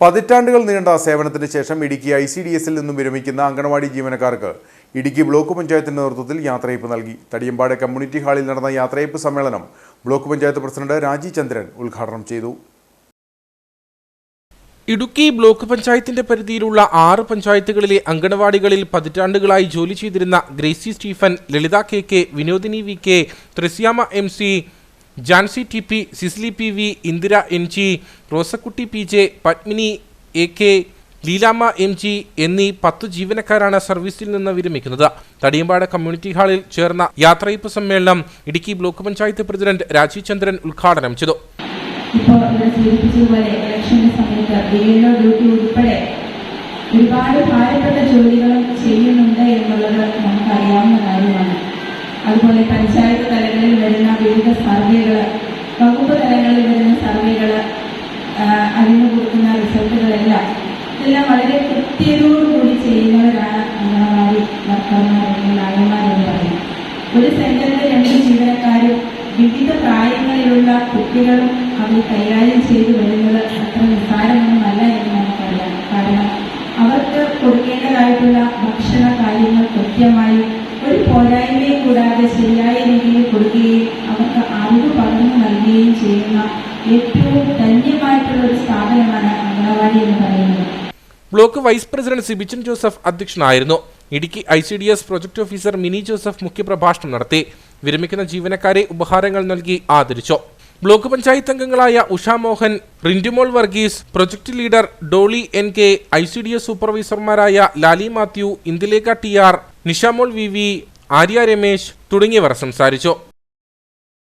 പതിറ്റാണ്ടുകൾ നീണ്ട സേവനത്തിന് ശേഷം ഇടുക്കി ഐ സി ഡി എസിൽ നിന്നും വിരമിക്കുന്ന അങ്കണവാടി ജീവനക്കാർക്ക് ഇടുക്കി ബ്ലോക്ക് പഞ്ചായത്തിന്റെ നേതൃത്വത്തിൽ യാത്രയപ്പ് നൽകി. തടിയമ്പാട് കമ്മ്യൂണിറ്റി ഹാളിൽ നടന്ന യാത്രയപ്പ് സമ്മേളനം ബ്ലോക്ക് പഞ്ചായത്ത് പ്രസിഡന്റ് രാജി ചന്ദ്രൻ ഉദ്ഘാടനം ചെയ്തു. ഇടുക്കി ബ്ലോക്ക് പഞ്ചായത്തിന്റെ പരിധിയിലുള്ള ആറ് പഞ്ചായത്തുകളിലെ അങ്കണവാടികളിൽ പതിറ്റാണ്ടുകളായി ജോലി ചെയ്തിരുന്ന Gracy Stephen Lalitha K K Vinodini V K Thrisyama M C Jancy T P Cicily P V Indira N G Rosakutty P J Padmini A K Leelamma M G എന്നീ പത്ത് ജീവനക്കാരാണ് സർവീസിൽ നിന്ന് വിരമിക്കുന്നത്. തടിയമ്പാട് കമ്മ്യൂണിറ്റി ഹാളിൽ ചേർന്ന യാത്രയപ്പ് സമ്മേളനം ഇടുക്കി ബ്ലോക്ക് പഞ്ചായത്ത് പ്രസിഡന്റ് രാജീവ് ചന്ദ്രൻ ഉദ്ഘാടനം ചെയ്തു. ഒരുപാട് ഭാരപ്പെട്ട ജോലികളും ചെയ്യുന്നുണ്ട് എന്നുള്ളത് നമുക്കറിയാവുന്ന കാര്യമാണ്. അതുപോലെ പഞ്ചായത്ത് റിസൾട്ടുകളെല്ലാം ഇതെല്ലാം വളരെ കൃത്യതയോടുകൂടി ചെയ്യുന്നവരാണ് അംഗനവാടി വർക്കർമാർ അല്ലെങ്കിൽ ആയമാരെന്ന് പറയുന്നത്. ഒരു സെന്ററിലെ രണ്ട് ജീവനക്കാരും വിവിധ പ്രായങ്ങളിലുള്ള കുട്ടികളും അവർ കൈകാര്യം ചെയ്തു വരുന്നത് അത്ര നിസ്സാരമൊന്നുമല്ല എന്ന് നമുക്കറിയാം. കാരണം അവർക്ക് കൊടുക്കേണ്ടതായിട്ടുള്ള ഭക്ഷണ കാര്യങ്ങൾ കൃത്യമായി ഒരു പോരായ്മയും കൂടാതെ ശരിയായ രീതിയിൽ കൊടുക്കുകയും അവർക്ക് അറിവ് പകർന്നു നൽകുകയും ചെയ്യുന്ന ഏറ്റവും ധന്യമായിട്ടുള്ള ഒരു സ്ഥാപനമാണ് block vice president Sibichan Joseph അധ്യക്ഷനായിരുന്നു. Idukki I C D S project officer Mini Joseph മുഖ്യപ്രഭാഷണം നടത്തി. വിരമിക്കുന്ന ജീവനക്കാരെ ഉപഹാരങ്ങൾ നൽകി ആദരിച്ചു. ബ്ലോക്ക് പഞ്ചായത്ത് അംഗങ്ങളായ Usha Mohan Rindumol Varghese project leader Dolly N K I C D S സൂപ്പർവൈസർമാരായ Lali Mathew Indulekha T R Nishamol V V Arya Ramesh തുടങ്ങിയവർ സംസാരിച്ചു.